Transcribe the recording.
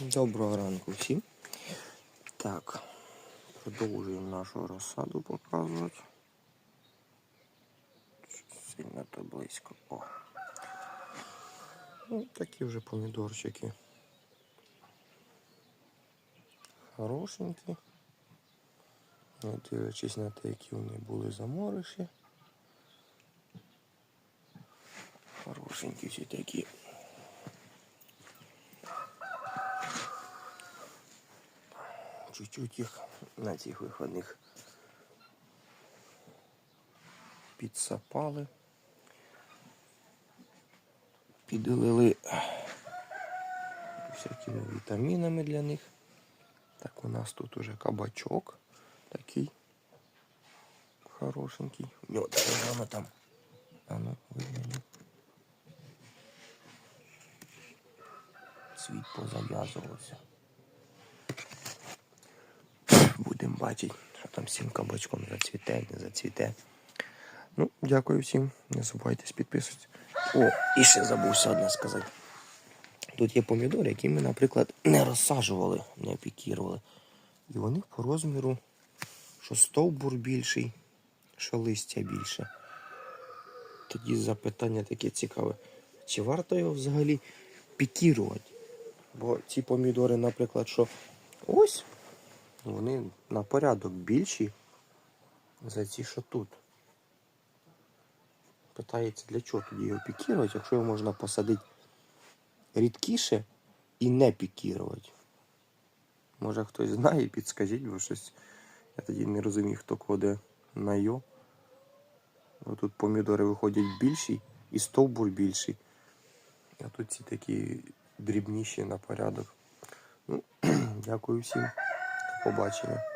Доброго ранку всім. Так, продовжуємо нашу розсаду показувати. Сильно то близько. О. Ну, такі вже помідорчики. Хорошенькі. Не дивлячись на те, які вони були замориші. Хорошенькі всі такі. Чуть-чуть їх на цих виходних підсапали, підлили всякими вітамінами для них. Так у нас тут уже кабачок такий хорошенький. Йо, воно там. А ну, видно. Світ позав'язувався. Будемо що там цим кабачком зацвіте, не зацвіте. Ну, дякую всім. Не забувайте підписуватися. О, і ще забувся одне сказати. Тут є помідори, які ми, наприклад, не розсаджували, не пікірували. І вони по розміру, що стовбур більший, що листя більше. Тоді запитання таке цікаве. Чи варто його взагалі пікірувати? Бо ці помідори, наприклад, що ось вони на порядок більші за ці, що тут. Питається, для чого тоді його пікірувати, якщо його можна посадити рідкіше і не пікірувати. Може хтось знає, підскажіть, бо щось я тоді не розумію, хто кладе на йо. Тут помідори виходять більші і стовбур більший. А тут ці такі дрібніші на порядок. Ну, дякую всім. Побачення.